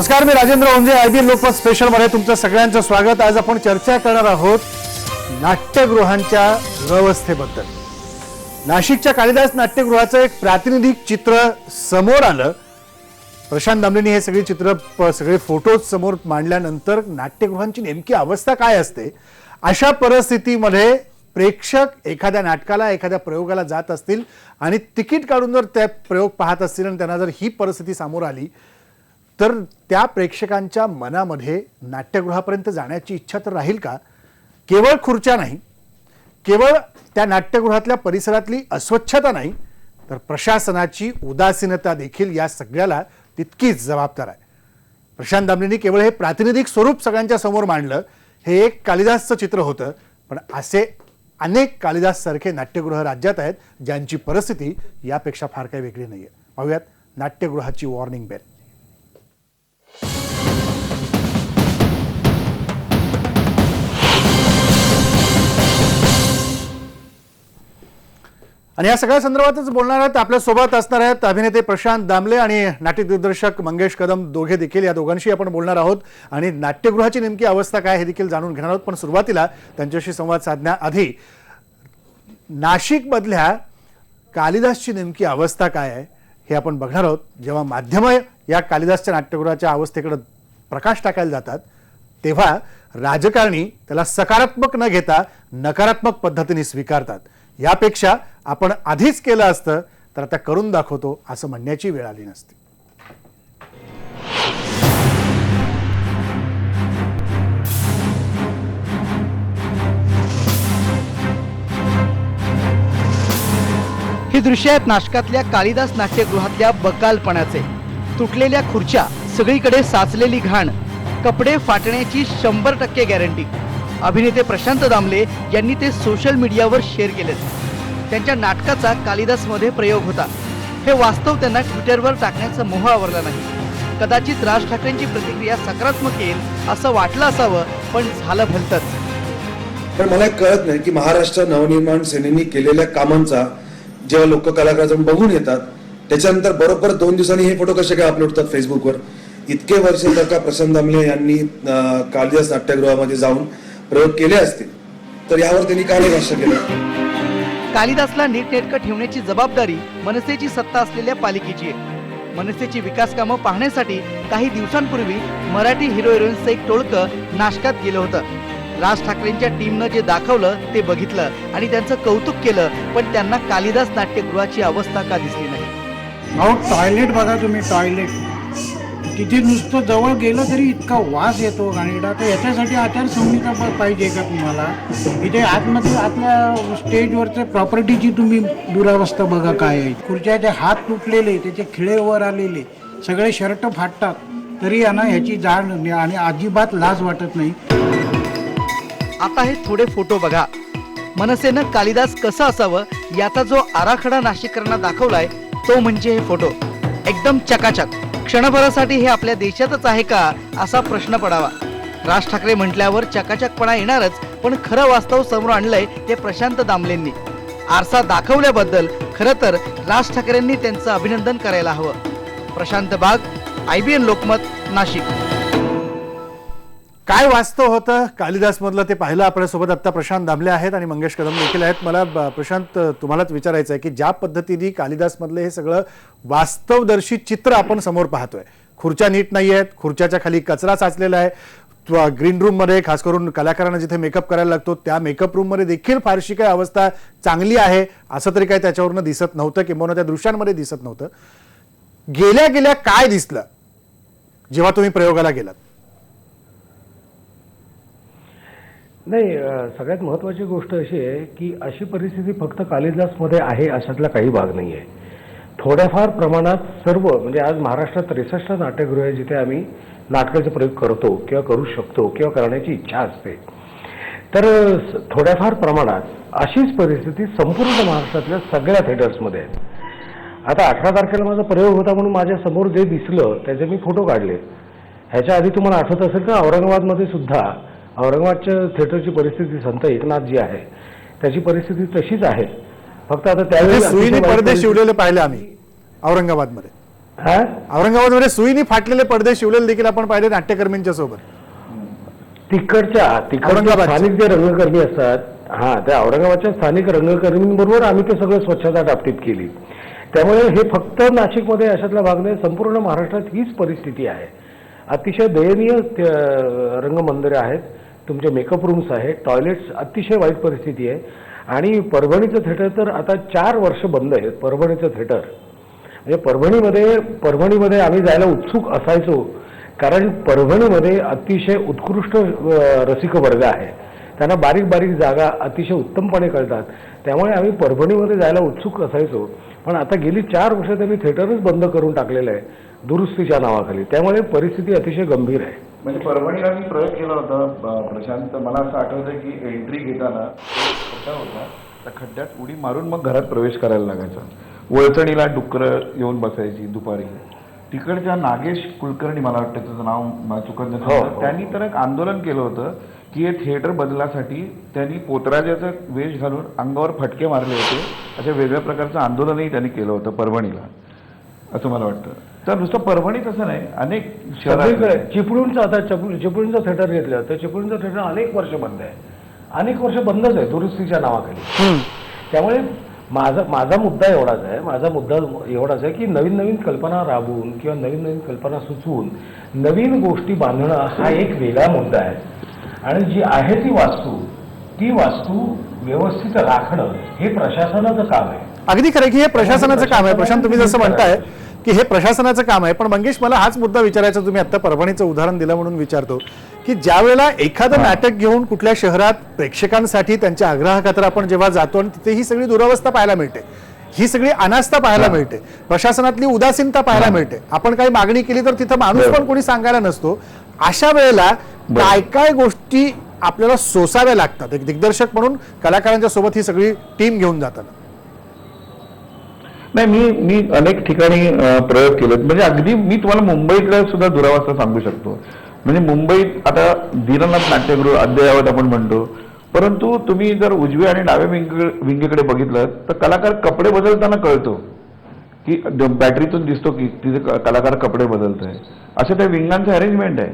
नमस्कार मी Rajendra Onje I B Lokmat स्पेशलमध्ये तुमचं सगळ्यांचं स्वागत. आज आपण चर्चा करणार आहोत नाट्यगृहांच्या दुरवस्थेबद्दल नाशिकच्या कालिदास नाट्यगृहाचं एक प्रातिनिधिक चित्र समोर आलं. प्रशांत दामलेंनी हे सगळे चित्र सगळे फोटोज समोर मांडल्यानंतर नाट्यगृहांची नेमकी अवस्था काय असते? अशा परिस्थितीमध्ये प्रेक्षक एखाद्या नाटकाला एखाद्या प्रयोगाला जात असतील आणि तिकीट काढून जर त्या प्रयोग पाहत असतील आणि त्यांना जर ही परिस्थिती समोर आली तर त्या प्रेक्षकांच्या मनामध्ये नाट्यगृहापर्यंत जाण्याची इच्छा तर राहील का? केवळ खुर्च्या नाही केवळ त्या नाट्यगृहातल्या परिसरातली अस्वच्छता नाही तर प्रशासनाची उदासीनता देखील या सगळ्याला तितकीच जबाबदार आहे. प्रशांत दामलेंनी केवळ हे प्रातिनिधिक स्वरूप सगळ्यांच्या समोर मांडलं हे एक कालिदासचं चित्र होतं पण असे अनेक कालिदास सारखे नाट्यगृह राज्यात आहेत ज्यांची परिस्थिती यापेक्षा फार काही वेगळी नाही आहे पाहूयात नाट्यगृहाची वॉर्निंग बेल. आणि या सगळ्या संदर्भातच बोलणार आहेत आपल्यासोबत असणार आहेत अभिनेते प्रशांत दामले आणि नाट्य दिग्दर्शक मंगेश कदम. दोघे देखील या दोघांशी आपण बोलणार आहोत. आणि नाट्यगृहाची नेमकी अवस्था काय हे देखील जाणून घेणार आहोत. पण सुरुवातीला त्यांच्याशी संवाद साधण्याआधी नाशिकमधल्या कालिदासची नेमकी अवस्था काय आहे हे आपण बघणार आहोत. जेव्हा माध्यमं या कालिदासच्या नाट्यगृहाच्या अवस्थेकडे प्रकाश टाकायला जातात तेव्हा राजकारणी त्याला सकारात्मक न घेता नकारात्मक पद्धतीने स्वीकारतात. यापेक्षा आपण आधीच केलं असतं तर आता करून दाखवतो असं म्हणण्याची वेळ आली नसती. ही दृश्य आहेत नाशकातल्या कालिदास नाट्यगृहातल्या बकालपणाचे. तुटलेल्या खुर्च्या सगळीकडे साचलेली घाण कपडे फाटण्याची शंभर टक्के गॅरंटी अभिनेते प्रशांत दामले यांनी ते सोशल मीडियावर शेअर केलेत. त्यांच्या नाटकाचा कालिदासमध्ये प्रयोग होता. हे वास्तव त्यांना ट्विटरवर टाकण्याचा मोह आवरला नाही. कदाचित राज ठाकरेंची प्रतिक्रिया सकारात्मक येईल असं वाटलं असावं पण झालं भलतंच. पण मला कळत नाही की महाराष्ट्र नवनिर्माण सेनेनी केलेल्या कामांचा जेव्हा लोक कलाकार जाऊन बघून येतात त्याच्यानंतर बरोबर दोन दिवसांनी हे फोटो कसे काय अपलोड होतात फेसबुकवर इतके वर्ष जर का प्रसन्न दामले यांनी कालिदास नाट्यगृहामध्ये जाऊन प्रयोग केले असतील तर यावर त्यांनी काय नाही भाष्य केलं. कालिदासला नीटनेटकं ठेवण्याची जबाबदारी मनसेची सत्ता असलेल्या पालिकेची आहे. मनसेची विकास कामं पाहण्यासाठी काही दिवसांपूर्वी मराठी हिरो हिरोईन्सचं एक टोळकं नाशकात गेलं होतं. राज ठाकरेंच्या टीमनं जे दाखवलं ते बघितलं आणि त्यांचं कौतुक केलं पण त्यांना कालिदास नाट्यगृहाची अवस्था का दिसली नाही? अहो टॉयलेट बघा तुम्ही टॉयलेट तिथे नुसतं जवळ गेलं तरी इतका वास येतो घाणेरडा तर याच्यासाठी आचारसंहिता पण पाहिजे का तुम्हाला? इथे आतमध्ये आपल्या स्टेजवरच्या प्रॉपर्टीची तुम्ही दुरावस्था बघा काय आहे. खुर्च्याचे हात तुटलेले त्याचे खिळे वर आलेले सगळे शर्ट फाटतात तरी यांना ह्याची जाण आणि अजिबात लाज वाटत नाही. आता हे थोडे फोटो बघा. मनसेनं कालिदास कसं असावं याचा जो आराखडा नाशिककरांना दाखवलाय तो म्हणजे हे फोटो. एकदम चकाचक. क्षणभरासाठी हे आपल्या देशातच आहे का असा प्रश्न पडावा. राज ठाकरे म्हटल्यावर चकाचकपणा येणारच पण खरं वास्तव समोर आणलंय ते प्रशांत दामलेंनी. आरसा दाखवल्याबद्दल खरं तर राज ठाकरेंनी त्यांचं अभिनंदन करायला हवं. प्रशांत बाग आयबीएन लोकमत नाशिक. काय वास्तव होतं? कालिदास मधलं ते पाहिलं आपल्यासोबत. आता प्रशांत दामले आहेत आणि मंगेश कदम देखील आहेत. मला प्रशांत तुम्हालाच विचारायचं आहे की ज्या पद्धतीने कालिदास मधलं हे सगळं वास्तवदर्शी चित्र आपण समोर पाहतोय. खुर्च्या नीट नाही आहेत खुर्च्याच्या खाली कचरा साचलेला आहे. ग्रीन रूममध्ये खास करून कलाकारांना जिथे मेकअप करायला लागतो त्या मेकअप रूममध्ये देखील फारशी काही अवस्था चांगली आहे. असं तरी काही त्याच्यावरनं दिसत नव्हतं. किंवा त्या दृश्यांमध्ये दिसत नव्हतं. गेल्या गेल्या काय दिसलं? जेव्हा तुम्ही प्रयोगाला गेलात? नाही अ, सगळ्यात महत्त्वाची गोष्ट अशी आहे की अशी परिस्थिती फक्त कालिदासमध्ये आहे अशातला काही भाग नाही आहे. थोड्याफार प्रमाणात सर्व म्हणजे आज महाराष्ट्रात त्रेसष्ट नाट्यगृह आहे जिथे आम्ही नाटकाचे प्रयोग करतो किंवा करू शकतो किंवा करण्याची इच्छा असते. तर अ, स- थोड्याफार प्रमाणात अशीच परिस्थिती संपूर्ण महाराष्ट्रातल्या सगळ्या थिएटर्समध्ये आहे आता अठरा तारखेला माझा प्रयोग होता म्हणून माझ्यासमोर जे दिसलं त्याचे मी फोटो काढले. ह्याच्या आधी तुम्हाला आठवत असेल का? औरंगाबादमध्ये सुद्धा औरंगाबादच्या थिएटरची परिस्थिती संत एकनाथ जी आहे त्याची परिस्थिती तशीच आहे. फक्त आता त्यावेळी म्हणजे सुईने पडदे शिवलेले पाहिले आम्ही औरंगाबादमध्ये. हा? औरंगाबादमध्ये सुईनी फाटलेले पडदे शिवलेले देखील आपण पाहिले नाट्यकर्मींच्या सोबत. तिकडच्या तिकडच्या. स्थानिक जे रंगकर्मी असतात हा त्या औरंगाबादच्या स्थानिक रंगकर्मींबरोबर आम्ही ते सगळं स्वच्छता टापटीप केली. त्यामुळे हे फक्त नाशिकमध्ये अशातला भाग नाही संपूर्ण महाराष्ट्रात हीच परिस्थिती आहे. अतिशय दयनीय त्या रंगमंदिरे आहेत. तुमचे मेकअप रूम्स आहेत. टॉयलेट्स अतिशय वाईट परिस्थिती आहे. आणि परभणीचं थिएटर तर आता चार वर्ष बंद आहे परभणीचं थिएटर म्हणजे परभणीमध्ये परभणीमध्ये आम्ही जायला उत्सुक असायचो. कारण परभणीमध्ये अतिशय उत्कृष्ट रसिक वर्ग आहे. त्यांना बारीक बारीक जागा अतिशय उत्तमपणे कळतात. त्यामुळे आम्ही परभणीमध्ये जायला उत्सुक असायचो. पण आता गेली चार वर्ष त्यांनी थिएटरच बंद करून टाकलेलं आहे दुरुस्तीच्या नावाखाली. त्यामुळे परिस्थिती अतिशय गंभीर आहे. म्हणजे परभणीला मी प्रयोग केला होता प्रशांत. मला असं आठवतं की एंट्री घेताना होता त्या खड्ड्यात उडी मारून मग घरात प्रवेश करायला लागायचा. वळचणीला डुकरं येऊन बसायची दुपारी. तिकडच्या नागेश कुलकर्णी मला वाटतं त्याचं नाव चुकत हो, नसेल तर हो. त्यांनी तर एक आंदोलन केलं होतं. की हे थिएटर बदलासाठी त्यांनी पोतराजाचा वेश घालून अंगावर फटके मारले होते. अशा वेगळ्या प्रकारचं आंदोलनही त्यांनी केलं होतं परभणीला असं मला वाटतं. तर नुसतं परभणीच असं नाही अनेक शहरात चिपळूणचं आता चिपळूण चिपळूणचं थिएटर घेतलं तर चिपळूणचं थिएटर अनेक वर्ष बंद आहे. अनेक वर्ष बंदच आहे दुरुस्तीच्या नावाखाली. त्यामुळे माझा माझा मुद्दा एवढाच आहे माझा मुद्दा एवढाच आहे की नवीन नवीन कल्पना राबवून किंवा नवीन नवीन कल्पना सुचवून नवीन गोष्टी बांधणं हा एक वेगळा मुद्दा आहे. आणि जी आहे ती वास्तू ती वास्तू व्यवस्थित राखणं हे प्रशासनाचं काम आहे. अगदी खरं की हे प्रशासनाचं काम आहे. प्रशांत तुम्ही जसं म्हणताय की हे प्रशासनाचं काम आहे पण मंगेश मला हाच मुद्दा विचारायचा तुम्ही आता परभणीचं उदाहरण दिलं म्हणून विचारतो की ज्या वेळेला एखादं नाटक घेऊन कुठल्या शहरात प्रेक्षकांसाठी त्यांच्या आग्रहाखातर आपण जेव्हा जातो आणि तिथे ही सगळी दुरावस्था पाहायला मिळते ही सगळी अनास्था पाहायला मिळते प्रशासनातली उदासीनता पाहायला मिळते. आपण काही मागणी केली तर तिथं माणूस पण कोणी सांगायला नसतो अशा वेळेला काय काय गोष्टी आपल्याला सोसाव्या लागतात? एक दिग्दर्शक म्हणून कलाकारांच्या सोबत ही सगळी टीम घेऊन जातात. नाही मी मी अनेक ठिकाणी प्रयोग केलेत. म्हणजे अगदी मी तुम्हाला मुंबईतल्या सुद्धा दुरावस्था सांगू शकतो. म्हणजे मुंबईत आता दीननाथ नाट्यगृह अद्ययावत आपण म्हणतो. परंतु तुम्ही जर उजव्या आणि डाव्या विंग विंगेकडे बघितलं तर कलाकार कपडे बदलताना कळतो. की बॅटरीतून दिसतो की तिथे कलाकार कपडे बदलत आहे असं त्या विंगांचं अरेंजमेंट आहे.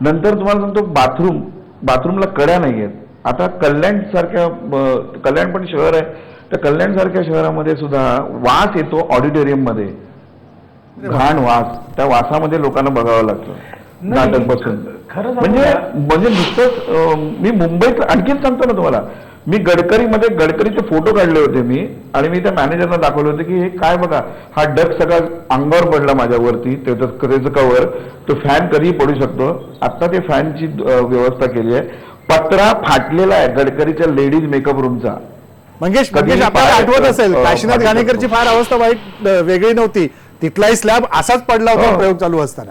नंतर तुम्हाला सांगतो बाथरूम बाथरूमला कड्या नाही आहेत. आता कल्याण सारख्या ब- कल्याण पण शहर आहे. तर कल्याण सारख्या शहरामध्ये सुद्धा वास येतो ऑडिटोरियममध्ये घाण वास. त्या वासामध्ये लोकांना बघावं लागतं. नाटक बसून. म्हणजे? म्हणजे नुसतंच मी मुंबईत आणखीन सांगतो ना तुम्हाला. मी गडकरीमध्ये गडकरीचे फोटो काढले होते मी आणि मी त्या मॅनेजरना दाखवले होते की हे काय बघा हा डग सगळा अंगावर पडला माझ्यावरती त्याचं त्याचं कवर तो फॅन कधीही पडू शकतो. आता ते फॅनची व्यवस्था केली आहे. पत्रा फाटलेला आहे गडकरीच्या लेडीज मेकअप रूमचा मंगेश कधी मंगेश आपल्याला आठवत असेल काशीनाथ घाणेकरची. फार अवस्था वाईट वेगळी नव्हती. तिथलाही स्लॅब असाच पडला होता हो. प्रयोग चालू असताना.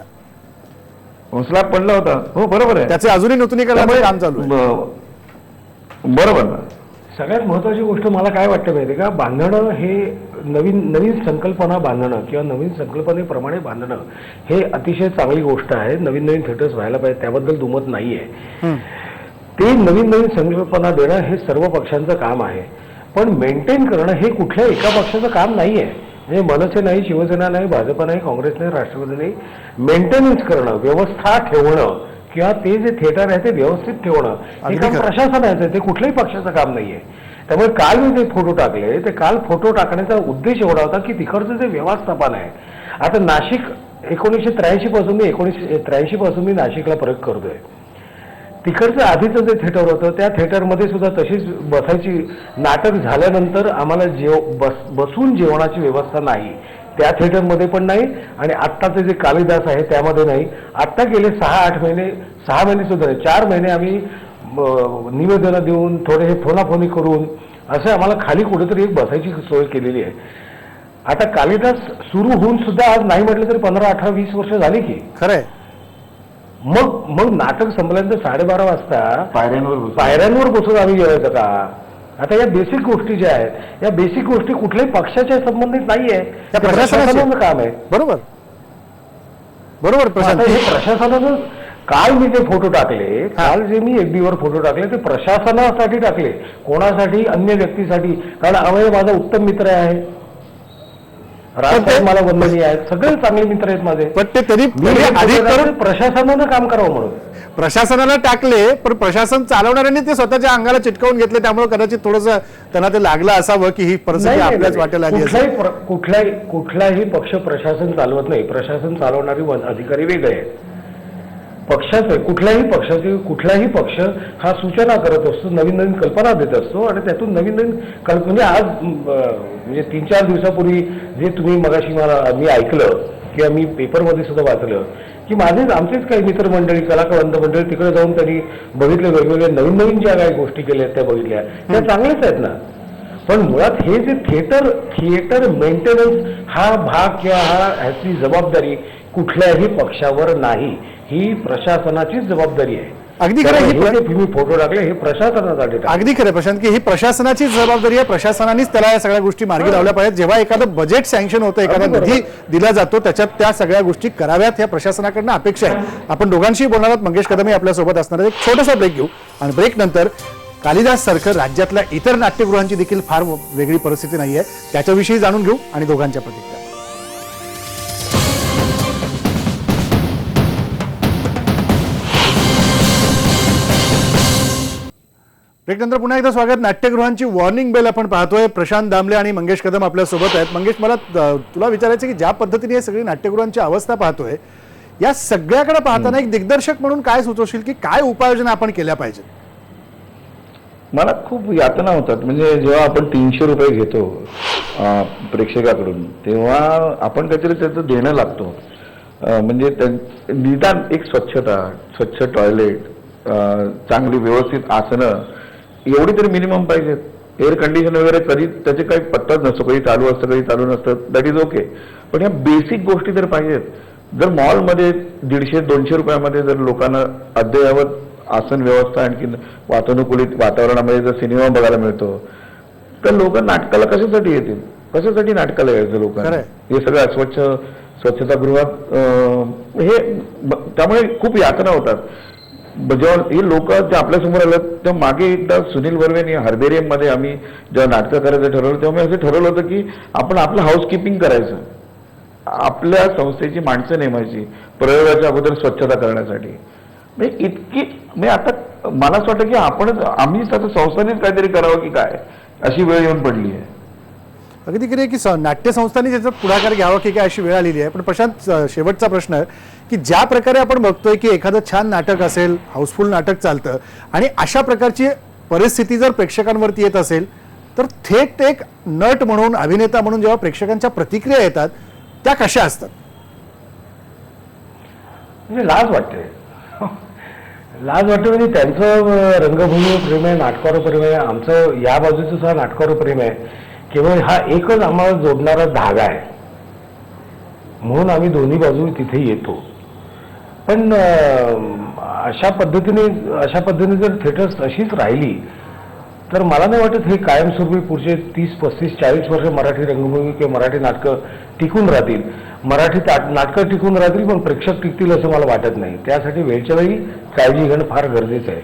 स्लॅब पडला होता. हो बरोबर आहे. त्याचे अजूनही नूतनीकरणाचं काम चालू बरोबर. सगळ्यात महत्वाची गोष्ट मला काय वाटतं माहिती का? बांधणं हे नवीन नवीन संकल्पना बांधणं किंवा नवीन संकल्पनेप्रमाणे बांधणं हे अतिशय चांगली गोष्ट आहे. नवीन नवीन थिएटर्स व्हायला पाहिजे त्याबद्दल दुमत नाही आहे ते नवीन नवीन संकल्पना देणं हे सर्व पक्षांचं काम आहे. पण मेंटेन करणं हे कुठल्या एका पक्षाचं काम नाही आहे म्हणजे मनसे नाही शिवसेना नाही भाजप नाही काँग्रेस नाही राष्ट्रवादी नाही. मेंटेनन्स करणं व्यवस्था ठेवणं किंवा ते जे थिएटर आहे ते व्यवस्थित ठेवणं हे काम. प्रशासनाचं आहे ते कुठल्याही पक्षाचं काम नाहीये. त्यामुळे काल मी जे फोटो टाकले ते काल फोटो टाकण्याचा उद्देश एवढा होता की तिकडचं जे व्यवस्थापन आहे आता नाशिक एकोणीसशे त्र्याऐंशी पासून मी एकोणीसशे त्र्याऐंशी पासून मी नाशिकला प्रयोग करतोय. तिकडचं आधीचं जे थिएटर होतं त्या थिएटरमध्ये सुद्धा तशीच बसायची नाटक झाल्यानंतर आम्हाला जेव बस बसून जेवणाची व्यवस्था नाही. त्या थिएटरमध्ये पण नाही आणि आत्ताचे जे कालिदास आहे त्यामध्ये नाही. आत्ता गेले सहा आठ महिने सहा महिने सुद्धा नाही चार महिने आम्ही निवेदनं देऊन थोडे हे फोनाफोनी करून असं आम्हाला खाली कुठेतरी एक बसायची सोय केलेली आहे. आता कालिदास सुरू होऊन सुद्धा आज नाही म्हटलं तरी पंधरा अठरा वीस वर्ष झाली की. खरंय. मग मग नाटक संपल्यानंतर साडेबारा वाजता पायऱ्यांवर बसून. पायऱ्यांवर बसून आम्ही जेवायचं का? आता या बेसिक गोष्टी ज्या आहेत या बेसिक गोष्टी कुठल्याही पक्षाच्या संबंधित नाहीये. त्या ते प्रशासनाचे. प्रशासनाचं काम आहे. बरोबर. बरोबर प्रशांत आता हे प्रशासनानं काल मी जे फोटो टाकले काल जे मी FB वर फोटो टाकले ते प्रशासनासाठी टाकले. कोणासाठी? अन्य व्यक्तीसाठी. कारण अमय माझा उत्तम मित्र आहे. राजसाहेब मला वंदनीय आहेत सगळे चांगले मित्र आहेत माझे. पण ते तरी मी तरी हे अधिक फोटो करून टाकले प्रशासनानं काम करावं म्हणून. प्रशासनाला टाकले पण प्रशासन चालवणाऱ्यांनी ते स्वतःच्या अंगाला चिटकवून घेतले त्यामुळे कदाचित थोडस त्यांना ते लागलं असावं की ही परिस्थिती नाही, आपल्याच नाही. वाटेला आली असेल. कुठलाही प्र- कुठलाही कुठलाही पक्ष प्रशासन चालवत नाही. प्रशासन चालवणारे वन- अधिकारी वेगळे आहेत. पक्षाचे कुठल्याही पक्षाचे कुठलाही पक्ष हा सूचना करत असतो नवीन नवीन कल्पना देत असतो आणि त्यातून नवीन नवीन कल्प म्हणजे आज म्हणजे तीन चार दिवसापूर्वी जे तुम्ही मगाशी मला मी ऐकलं किंवा मी पेपरमध्ये सुद्धा वाचलं की माझेच आमचेच काही मित्रमंडळी कलाकार मंडळी तिकडे जाऊन त्यांनी बघितले वेगवेगळे नवीन नवीन ज्या काही गोष्टी केल्या त्या बघितल्या. त्या चांगल्याच आहेत ना. पण मुळात हे जे थिएटर थिएटर मेंटेनन्स हा भाग किंवा हा ह्याची जबाबदारी कुठल्याही पक्षावर नाही. ही प्रशासनाचीच जबाबदारी आहे. अगदी खरं, ही तुम्ही फोटो टाकले हे प्रशासनासाठी. अगदी खरं प्रशांत की ही प्रशासनाची जबाबदारी आहे प्रशासनानेच त्याला या सगळ्या गोष्टी मार्गी लावल्या पाहिजेत. जेव्हा एखादं बजेट सँक्शन होतं एखादा निधी दिला जातो त्याच्यात त्या सगळ्या गोष्टी कराव्यात या प्रशासनाकडनं अपेक्षा आहे. आपण दोघांशी बोलणार आहोत. मंगेश कदम आपल्यासोबत असणार एक छोटासा ब्रेक घेऊ. आणि ब्रेक नंतर कालिदास सारखं राज्यातल्या इतर नाट्यगृहांची देखील फार वेगळी परिस्थिती नाही आहे त्याच्याविषयी जाणून घेऊ आणि दोघांच्या प्रतिक्रिया. ब्रेक पुन्हा एकदा स्वागत. नाट्यगृहांची वॉर्निंग बेल आपण पाहतोय. प्रशांत दामले आणि मंगेश कदम आपल्यासोबत आहेत. मंगेश मला तुला विचारायचं की ज्या पद्धतीने सगळी नाट्यगृहांची अवस्था पाहतोय या सगळ्याकडे पाहताना एक दिग्दर्शक म्हणून काय सुचवशील की काय उपाययोजना आपण केल्या पाहिजेत? मला खूप यातना होतात. म्हणजे जेव्हा आपण तीनशे रुपये घेतो प्रेक्षकाकडून तेव्हा आपण काहीतरी त्याचं देणं लागतो. म्हणजे निदान एक स्वच्छता स्वच्छ टॉयलेट चांगली व्यवस्थित आसनं एवढी तरी मिनिमम पाहिजेत. एअर कंडिशन वगैरे कधी त्याचे काही पत्ताच नसतो. कधी चालू असतं कधी चालू नसतं. दॅट इज ओके पण ह्या बेसिक गोष्टी तर पाहिजेत. जर मॉलमध्ये दीडशे दोनशे रुपयामध्ये जर लोकांना अद्ययावत आसन व्यवस्था आणखी वातानुकूलित वातावरणामध्ये जर सिनेमा बघायला मिळतो तर लोक नाटकाला कशासाठी येतील? कशासाठी नाटकाला यायचं लोकांना? खरंय. हे सगळं अस्वच्छ स्वच्छतागृहात हे त्यामुळे खूप यातना होतात. ब- जेव्हा हे लोक जे आपल्यासमोर आलं तेव्हा मागे एकदा सुनील बर्वेने हर्बेरियममध्ये आम्ही जेव्हा नाटकं करायचं ठरवलं तेव्हा मी असं ठरवलं होतं की आपण आपलं हाऊसकीपिंग करायचं. आपल्या संस्थेची माणसं नेमायची प्रयोगाच्या अगोदर स्वच्छता करण्यासाठी. म्हणजे इतकी म्हणजे आता मला असं वाटतं की आपणच आम्हीच आता संस्थानेच काहीतरी करावं की काय अशी वेळ येऊन पडली आहे अगदी किती की स- नाट्य संस्थांनी त्याच्यात पुढाकार घ्यावा की काय अशी वेळ आलेली आहे. पण प्रशांत शेवटचा प्रश्न आहे की ज्या प्रकारे आपण बघतोय की एखादं छान नाटक असेल हाऊसफुल नाटक चालतं आणि अशा प्रकारची परिस्थिती जर प्रेक्षकांवरती येत असेल तर थेट एक नट म्हणून अभिनेता म्हणून जेव्हा प्रेक्षकांच्या प्रतिक्रिया येतात त्या कशा असतात? म्हणजे लाज वाटते. लाज वाटते म्हणजे त्यांचं रंगभूमी रंगभूमीवर प्रेम आहे नाटकावर प्रेम आहे आमचं या बाजूचं सुद्धा नाटकावर प्रेम आहे. केवळ हा एकच आम्हाला जोडणारा धागा आहे. म्हणून आम्ही दोन्ही बाजू तिथे येतो. पण अशा पद्धतीने अशा पद्धतीने जर थिएटर्स अशीच राहिली तर मला नाही वाटत हे कायमस्वरूपी पुढचे तीस पस्तीस चाळीस वर्ष मराठी रंगभूमी किंवा मराठी नाटकं टिकून राहतील. मराठी नाटकं टिकून राहतील पण प्रेक्षक टिकतील असं मला वाटत नाही. त्यासाठी वेळच्या वेळी काळजी घेणं फार गरजेचं आहे.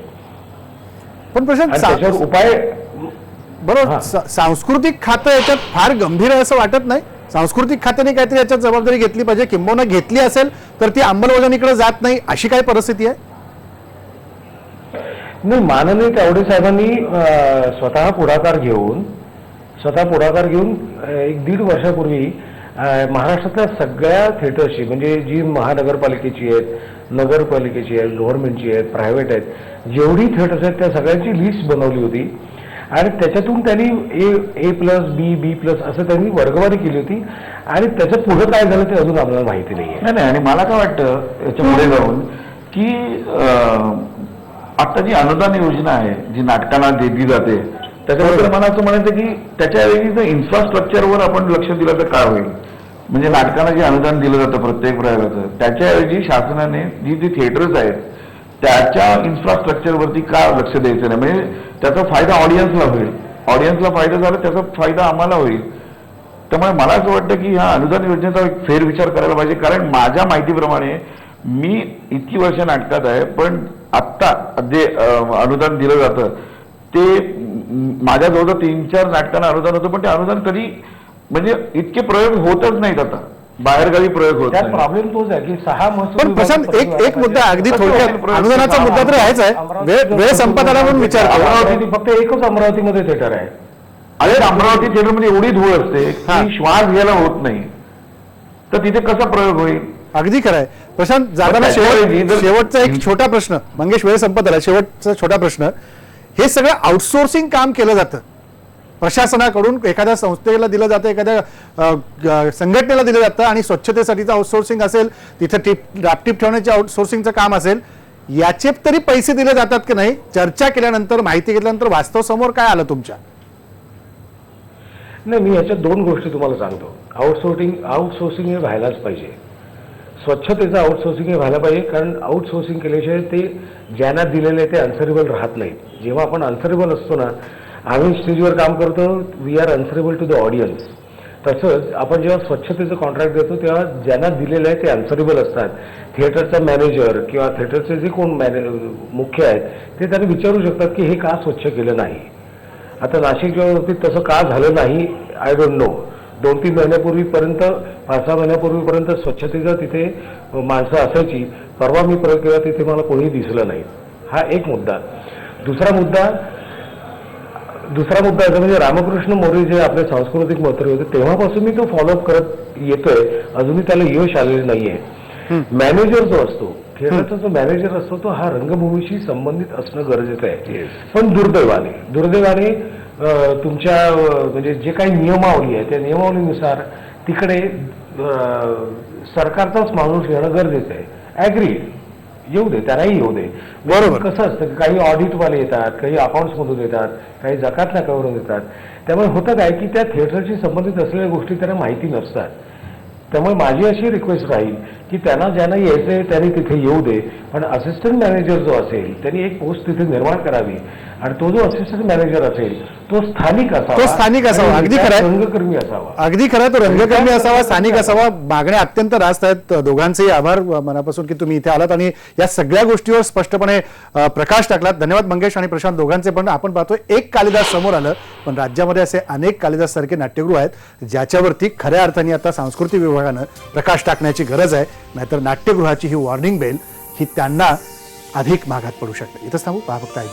पण प्रशांत त्याच्यावर उपाय बरोबर. सा- सांस्कृतिक खातं याच्यात फार गंभीर आहे असं वाटत नाही. सांस्कृतिक खात्याने काहीतरी याच्यात जबाबदारी घेतली पाहिजे. किंबहुना घेतली असेल तर ती अंमलबजावणीकडे जात नाही अशी काय परिस्थिती आहे? नाही माननीय तावडे साहेबांनी अं, स्वतः पुढाकार घेऊन स्वतः पुढाकार घेऊन अं, एक दीड वर्षापूर्वी अं, महाराष्ट्रातल्या सगळ्या थिएटर्सची म्हणजे जी महानगरपालिकेची आहेत नगरपालिकेची आहेत गव्हर्नमेंटची आहेत प्रायव्हेट आहेत जेवढी थिएटर्स आहेत त्या सगळ्यांची लिस्ट बनवली होती. आणि त्याच्यातून त्यांनी ए ए प्लस बी बी प्लस असं त्यांनी वर्गवारी केली होती. आणि त्याच्या पुढं काय झालं ते अजून आपल्याला माहिती नाही आहे नाही आणि मला काय वाटतं याच्यापुढे जाऊन की आता जी अनुदान योजना आहे जी नाटकांना दिली जाते त्याच्याबद्दल मला असं म्हणायचं की त्याच्याऐवजी जर इन्फ्रास्ट्रक्चरवर आपण लक्ष दिलं तर काय होईल? म्हणजे नाटकांना जे अनुदान दिलं जातं प्रत्येक प्रयोगाचं त्याच्याऐवजी शासनाने जी जी थिएटर्स आहेत त्याच्या इन्फ्रास्ट्रक्चरवरती का लक्ष द्यायचं नाही? म्हणजे त्याचा फायदा ऑडियन्सला होईल. ऑडियन्सला फायदा झाला त्याचा फायदा आम्हाला होईल. त्यामुळे मला असं वाटतं की ह्या अनुदान योजनेचा एक फेरविचार करायला पाहिजे. कारण माझ्या माहितीप्रमाणे मी इतकी वर्ष नाटकात आहे पण आत्ता जे अनुदान दिलं जातं ते माझ्याजवळ माझ्या तीन चार नाटकांना अनुदान होतं पण ते अनुदान कधी म्हणजे इतके प्रयोग होतच नाहीत आता. बाहेरगावी प्रयोग होत त्यात. प्रॉब्लेम तोच आहे की सहा महसूल पण प्रशांत एक एक मुद्दा अगदी. थोडक्यात अनुदानाचा मुद्दा तर आहेच आहे. वेळ वेळ संपत आला म्हणून विचार अमरावती फक्त एकच अमरावतीमध्ये थिएटर आहे. अरे अमरावती थिएटरमध्ये एवढी धूळ असते हा. की श्वास घ्यायला होत नाही. तर तिथे कसा प्रयोग होईल? अगदी खरं आहे. प्रशांत जाताना शेवट जर- शेवटचा एक छोटा प्रश्न मंगेश वेळ संपत आला. शेवटचा छोटा प्रश्न. हे सगळं आउटसोर्सिंग काम केलं जातं. प्रशासनाकडून एखाद्या संस्थेला दिलं जातं एखाद्या संघटनेला दिलं जातं आणि स्वच्छतेसाठीचं आउटसोर्सिंग असेल तिथं टिप डापटीप ठेवण्याचे आउटसोर्सिंगचं काम असेल याचे तरी पैसे दिले जातात की नाही? चर्चा केल्यानंतर माहिती घेतल्यानंतर वास्तव समोर काय आलं तुमच्या? नाही मी याच्यात दोन गोष्टी तुम्हाला सांगतो. आउटसोर्सिंग आउटसोर्सिंग हे व्हायलाच पाहिजे. स्वच्छतेचं आउटसोर्सिंग हे व्हायला पाहिजे कारण आउटसोर्सिंग केल्याशिवाय ते ज्यांना दिलेले ते अन्सरेबल राहत नाहीत. जेव्हा आपण अन्सरेबल असतो ना आम्ही स्टेजवर काम करतो. We are answerable to the audience तसंच आपण जेव्हा स्वच्छतेचं कॉन्ट्रॅक्ट देतो तेव्हा ज्यांना दिलेलं आहे ते अन्सरेबल असतात. थिएटरचा मॅनेजर किंवा थिएटरचे जे कोण मॅने मुख्य आहेत ते त्यांना विचारू शकतात की हे का स्वच्छ केलं नाही. आता नाशिक बाबतीत तसं का झालं नाही आय डोंट नो दोन तीन महिन्यापूर्वीपर्यंत पाच सहा महिन्यापूर्वीपर्यंत स्वच्छतेचं तिथे माणसं असायची. परवा मी प्रयोग केला तिथे मला कोणीही दिसलं नाही. हा एक मुद्दा. दुसरा मुद्दा दुसरा मुद्दा याचा म्हणजे रामकृष्ण मोरे जे आपले सांस्कृतिक मंत्री होते तेव्हापासून मी तो फॉलोअप करत येतोय. अजूनही त्याला यश आलेलं नाहीये. मॅनेजर जो असतो थिएटरचा जो मॅनेजर असतो तो हा रंगभूमीशी संबंधित असणं गरजेचं आहे. पण दुर्दैवाने दुर्दैवाने तुमच्या म्हणजे जे काही नियमावली आहे त्या नियमावलीनुसार तिकडे सरकारचाच माणूस येणं गरजेचं आहे. ऍग्री येऊ दे त्यांनाही येऊ दे. बरोबर. कसं असतं की काही ऑडिटवाले येतात काही अकाउंट्स मधून येतात काही जकात नाकावरून येतात. त्यामुळे होतं काय की त्या थिएटरशी संबंधित असलेल्या गोष्टी त्यांना माहिती नसतात. त्यामुळे माझी अशी रिक्वेस्ट राहील की त्यांना ज्यांना यायचंय त्यांनी तिथे येऊ दे. पण असिस्टंट मॅनेजर जो असेल त्यांनी एक पोस्ट तिथे निर्माण करावी. आणि तो जो असिस्टंट मॅनेजर असेल तो स्थानिक असावा. तो स्थानिक असावा, अगदी खरं आहे. रंगकर्मी असावा. अगदी खरं तर रंगकर्मी असावा स्थानिक असावा. मागण्या अत्यंत रास्त आहेत. दोघांचेही आभार मनापासून की तुम्ही इथे आलात आणि या सगळ्या गोष्टीवर स्पष्टपणे प्रकाश टाकलात. धन्यवाद मंगेश आणि प्रशांत दोघांचे पण. आपण पाहतोय एक कालिदास समोर आलं पण राज्यामध्ये असे अनेक कालिदास सारखे नाट्यगृह आहेत ज्याच्यावरती खऱ्या अर्थाने आता सांस्कृतिक विभागानं प्रकाश टाकण्याची गरज आहे. नाहीतर नाट्यगृहाची ही वॉर्निंग बेल ही त्यांना अधिक मागात पडू शकते. इथंच थांबू पहा फक्त आय